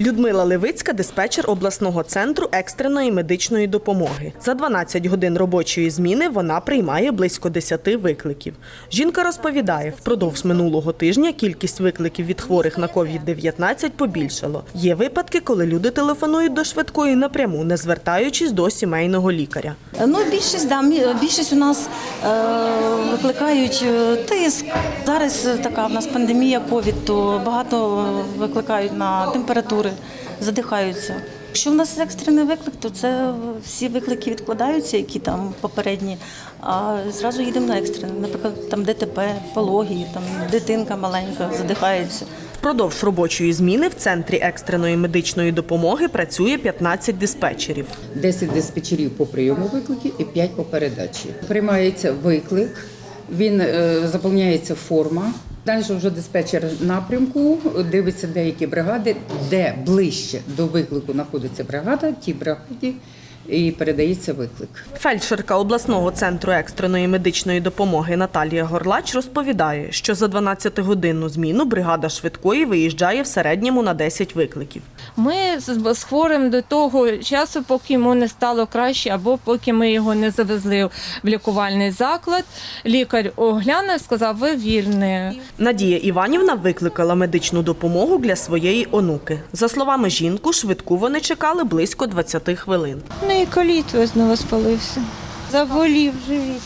Людмила Левицька, диспетчер обласного центру екстреної медичної допомоги. За 12 годин робочої зміни вона приймає близько 10 викликів. Жінка розповідає, впродовж минулого тижня кількість викликів від хворих на COVID-19 побільшало. Є випадки, коли люди телефонують до швидкої напряму, не звертаючись до сімейного лікаря. Ну, більшість, да, більшість у нас е, викликають е, тиск. Зараз е, така в нас пандемія ковід, то багато викликають на температури, задихаються. Якщо в нас екстрений виклик, то це всі виклики відкладаються, які там попередні, а зразу їдемо на екстрений. Наприклад, там ДТП, пології, там дитинка маленька задихається. Впродовж робочої зміни в центрі екстреної медичної допомоги працює 15 диспетчерів. 10 диспетчерів по прийому викликів і 5 по передачі. Приймається виклик, він е, заповняється форма. Далі вже диспетчер напрямку дивиться деякі бригади, де ближче до виклику знаходиться бригада, ті бригаді і передається виклик. Фельдшерка обласного центру екстреної медичної допомоги Наталія Горлач розповідає, що за 12-годинну зміну бригада швидкої виїжджає в середньому на 10 викликів. Ми з, хворим до того часу, поки йому не стало краще, або поки ми його не завезли в лікувальний заклад. Лікар оглянув, сказав, ви вільні. Надія Іванівна викликала медичну допомогу для своєї онуки. За словами жінку, швидку вони чекали близько 20 хвилин. Ну і коліт знову спалився. Заболів живіт.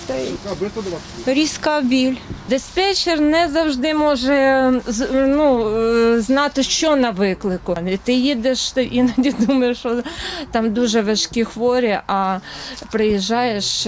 Різка біль. Диспетчер не завжди може ну, е, знати, що на виклику. Ти їдеш, ти іноді думаєш, що там дуже важкі хворі, а приїжджаєш.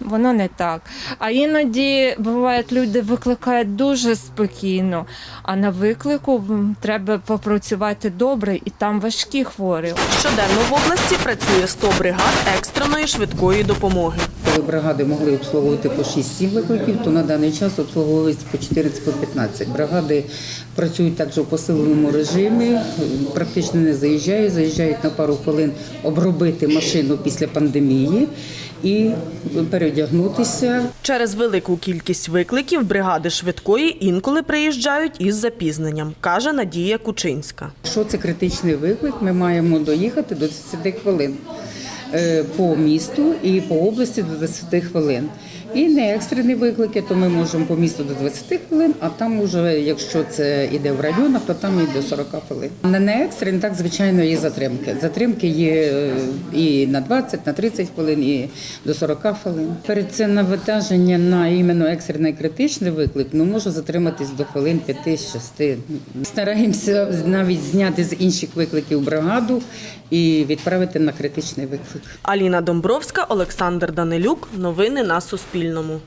Воно не так. А іноді бувають люди викликають дуже спокійно, а на виклику треба попрацювати добре, і там важкі хворі. Щоденно в області працює 100 бригад екстреної швидкої допомоги. Коли бригади могли обслуговувати по 6-7 викликів, то на даний час обслуговують по 14-15. Бригади працюють також у посиленому режимі, практично не заїжджають, заїжджають на пару хвилин обробити машину після пандемії і переодягнутися. Через велику кількість викликів бригади швидкої інколи приїжджають із запізненням, каже Надія Кучинська. Що це критичний виклик, ми маємо доїхати до 10 хвилин е, по місту і по області до 20 хвилин. І не екстрені виклики, то ми можемо по місту до 20 хвилин, а там уже, якщо це йде в районах, то там і до 40 хвилин. На не екстрені, так звичайно, є затримки. Затримки є е, і на 20, на 30 хвилин, і до 40 хвилин. Перед це навантаження на іменно екстрений критичний виклик, ну може затриматись до хвилин 5-6. Стараємося навіть зняти з інших викликів бригаду і відправити на критичний виклик. Аліна Домбровська, Олександр Данилюк. Новини на Суспільному.